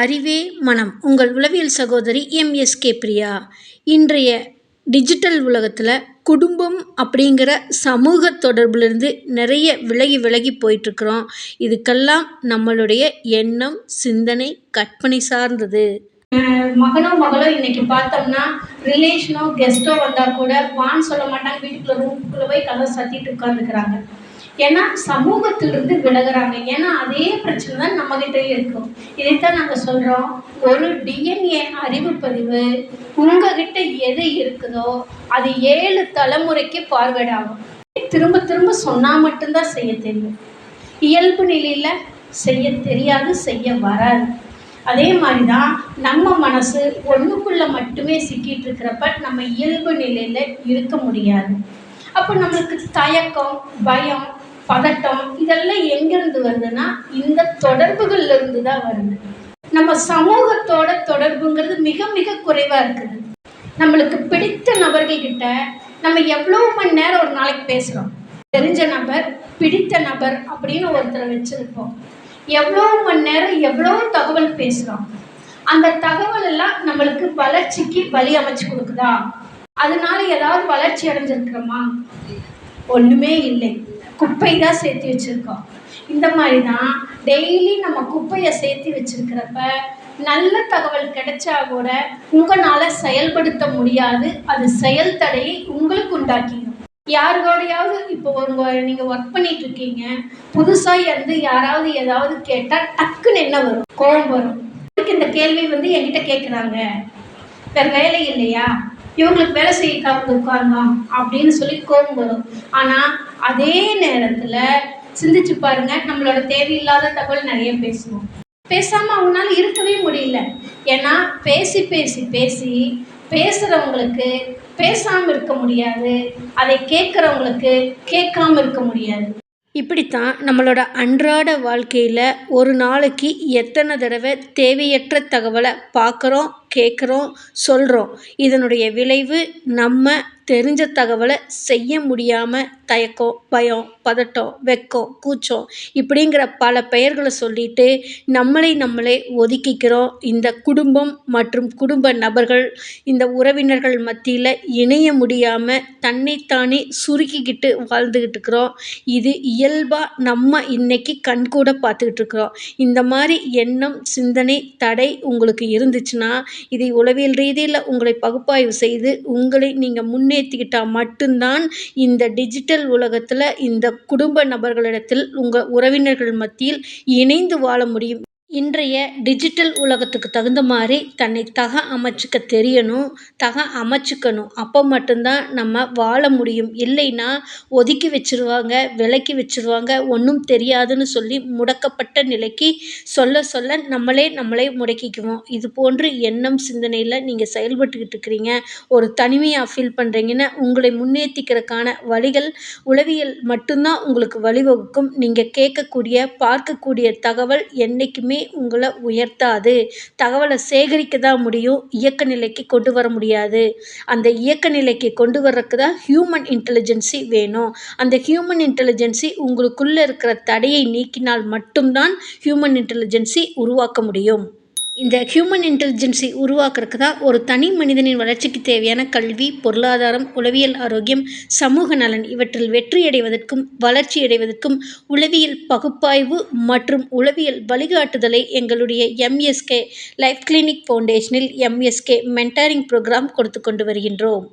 அறிவே மனம். உங்கள் உளவியல் சகோதரி எம்எஸ்கே பிரியா. இன்றைய டிஜிட்டல் உலகத்தில் குடும்பம் அப்படிங்கிற சமூக தொடர்புலேருந்து நிறைய விலகி விலகி போயிட்டுருக்குறோம். இதுக்கெல்லாம் நம்மளுடைய எண்ணம் சிந்தனை கற்பனை சார்ந்தது. மகனோ மகளோ இன்னைக்கு பார்த்தோம்னா ரிலேஷனோ கெஸ்ட்டோ வந்தால் கூட வான்னு சொல்ல மாட்டாங்க. வீட்டுக்குள்ளே ரூம்குள்ளே போய் கதை சத்திட்டு உட்காந்துக்கிறாங்க ஏன்னா சமூகத்திலிருந்து விலகுறாங்க. ஏன்னா அதே பிரச்சனை தான் நம்மகிட்டே இருக்கும். இதைத்தான் நாங்கள் சொல்கிறோம் ஒரு டிஎன்ஏ அறிவு பதிவு உங்ககிட்ட எது இருக்குதோ அது ஏழு தலைமுறைக்கு பார்வையாகும். ஆகும் திரும்ப திரும்ப சொன்னால் மட்டும்தான் செய்ய தெரியும். இயல்பு நிலையில் செய்ய தெரியாது செய்ய வராது. அதே மாதிரி தான் நம்ம மனசு ஒன்றுக்குள்ளே மட்டுமே சிக்கிட்டு இருக்கிறப்ப நம்ம இயல்பு நிலையில் இருக்க முடியாது. அப்போ நம்மளுக்கு தயக்கம் பயம் பதட்டம் இதெல்லாம் எங்கேருந்து வருதுன்னா இந்த தொடர்புகள்ல இருந்து தான் வருது. நம்ம சமூகத்தோட தொடர்புங்கிறது மிக மிக குறைவாக இருக்குது. நம்மளுக்கு பிடித்த நபர்கள்கிட்ட நம்ம எவ்வளோ மணி நேரம் ஒரு நாளைக்கு பேசுகிறோம் தெரிஞ்ச நபர் பிடித்த நபர் அப்படின்னு ஒருத்தரை வச்சுருப்போம். எவ்வளோ மணி நேரம் எவ்வளோ தகவல் பேசுகிறோம் அந்த தகவல் எல்லாம் நம்மளுக்கு வளர்ச்சிக்கு வழி அமைச்சு கொடுக்குதா? அதனால ஏதாவது வளர்ச்சி அடைஞ்சிருக்கிறோமா? ஒன்றுமே இல்லை. குப்பை தான் சேர்த்து வச்சுருக்கோம். இந்த மாதிரி தான் டெய்லி நம்ம குப்பையை சேர்த்து வச்சுருக்கிறப்ப நல்ல தகவல் கிடைச்சா கூட உங்களால் செயல்படுத்த முடியாது. அது செயல் தடையை உங்களுக்கு உண்டாக்கிடும். யாருக்கோடையாவது இப்போ ஒரு நீங்கள் ஒர்க் பண்ணிட்டு இருக்கீங்க புதுசாக இருந்து யாராவது ஏதாவது கேட்டால் டக்குன்னு என்ன வரும்? கோபம் வரும். இந்த கேள்வி வந்து என்கிட்ட கேட்குறாங்க வேறு வேலை இல்லையா? இவங்களுக்கு வேலை செய்ய உட்காரணும் அப்படின்னு சொல்லி கோபம் வரும். ஆனால் அதே நேரத்தில் சிந்திச்சு பாருங்க நம்மளோட தேவையில்லாத தகவல் நிறைய பேசுவோம். பேசாமல் அவங்களால இருக்கவே முடியல. ஏன்னா பேசி பேசி பேசி பேசுகிறவங்களுக்கு பேசாமல் இருக்க முடியாது. அதை கேட்குறவங்களுக்கு கேட்காம இருக்க முடியாது. இப்படித்தான் நம்மளோட அன்றாட வாழ்க்கையில் ஒரு நாளைக்கு எத்தனை தடவை தேவையற்ற தகவலை பார்க்குறோம் கேட்குறோம் சொல்கிறோம் இதனுடைய விளைவு நம்ம தெரிஞ்ச தகவலை செய்ய முடியாமல் தயக்கம் பயம் பதட்டம் வெக்கம் கூச்சம் இப்படிங்கிற பல பெயர்களை சொல்லிட்டு நம்மளை நம்மளே ஒதுக்கிக்கிறோம். இந்த குடும்பம் மற்றும் குடும்ப நபர்கள் இந்த உறவினர்கள் மத்தியில் இணைய முடியாமல் தன்னைத்தானே சுருக்கிக்கிட்டு வாழ்ந்துக்கிட்டு இருக்கிறோம். இது இயல்பாக நம்ம இன்னைக்கு கண்கூட பார்த்துக்கிட்டு இருக்கிறோம். இந்த மாதிரி எண்ணம் சிந்தனை தடை உங்களுக்கு இருந்துச்சுன்னா இதை உளவியல் ரீதியில் உங்களை பகுப்பாய்வு செய்து உங்களை நீங்கள் முன்னே முன்னேற்றிக்கிட்டால் மட்டும்தான் இந்த டிஜிட்டல் உலகத்தில் இந்த குடும்ப நபர்களிடத்தில் உங்கள் உறவினர்கள் மத்தியில் இணைந்து வாழ முடியும். இன்றைய டிஜிட்டல் உலகத்துக்கு தகுந்த மாதிரி தன்னை தக அமைச்சிக்க தெரியணும் தக அமைச்சிக்கணும். அப்போ மட்டும்தான் நம்ம வாழ முடியும். இல்லைன்னா ஒதுக்கி வச்சுருவாங்க விலக்கி வச்சுருவாங்க ஒன்றும் தெரியாதுன்னு சொல்லி முடக்கப்பட்ட நிலைக்கு சொல்ல சொல்ல நம்மளே நம்மளே முடக்கிக்குவோம். இது போன்று எண்ணம் சிந்தனையில் நீங்கள் செயல்பட்டுக்கிட்டு இருக்கிறீங்க. ஒரு தனிமையாக ஃபீல் பண்ணுறீங்கன்னா உங்களை முன்னேற்றிக்கிறதுக்கான வழிகள் உளவியல் மட்டும்தான் உங்களுக்கு வழிவகுக்கும். நீங்கள் கேட்கக்கூடிய பார்க்கக்கூடிய தகவல் என்றைக்குமே எதுவுமே உங்களை உயர்த்தாது. தகவலை சேகரிக்க தான் முடியும். இயக்க நிலைக்கு கொண்டு வர முடியாது. அந்த இயக்க நிலைக்கு கொண்டு வர்றதுக்கு தான் ஹியூமன் இன்டெலிஜென்சி வேணும். அந்த ஹியூமன் இன்டெலிஜென்சி உங்களுக்குள்ளே இருக்கிற தடையை நீக்கினால் மட்டும்தான் ஹியூமன் இன்டெலிஜென்சி உருவாக்க முடியும். இந்த ஹியூமன் இன்டெலிஜென்ஸை உருவாக்குறதுக்கு தான் ஒரு தனி மனிதனின் வளர்ச்சிக்கு தேவையான கல்வி பொருளாதாரம் உளவியல் ஆரோக்கியம் சமூக நலன் இவற்றில் வெற்றியடைவதற்கும் வளர்ச்சியடைவதற்கும் உளவியல் பகுப்பாய்வு மற்றும் உளவியல் வழிகாட்டுதலை எங்களுடைய எம்எஸ்கே லைஃப் கிளினிக் ஃபவுண்டேஷனில் எம்எஸ்கே மென்டாரிங் ப்ரோக்ராம் கொடுத்து கொண்டு வருகின்றோம்.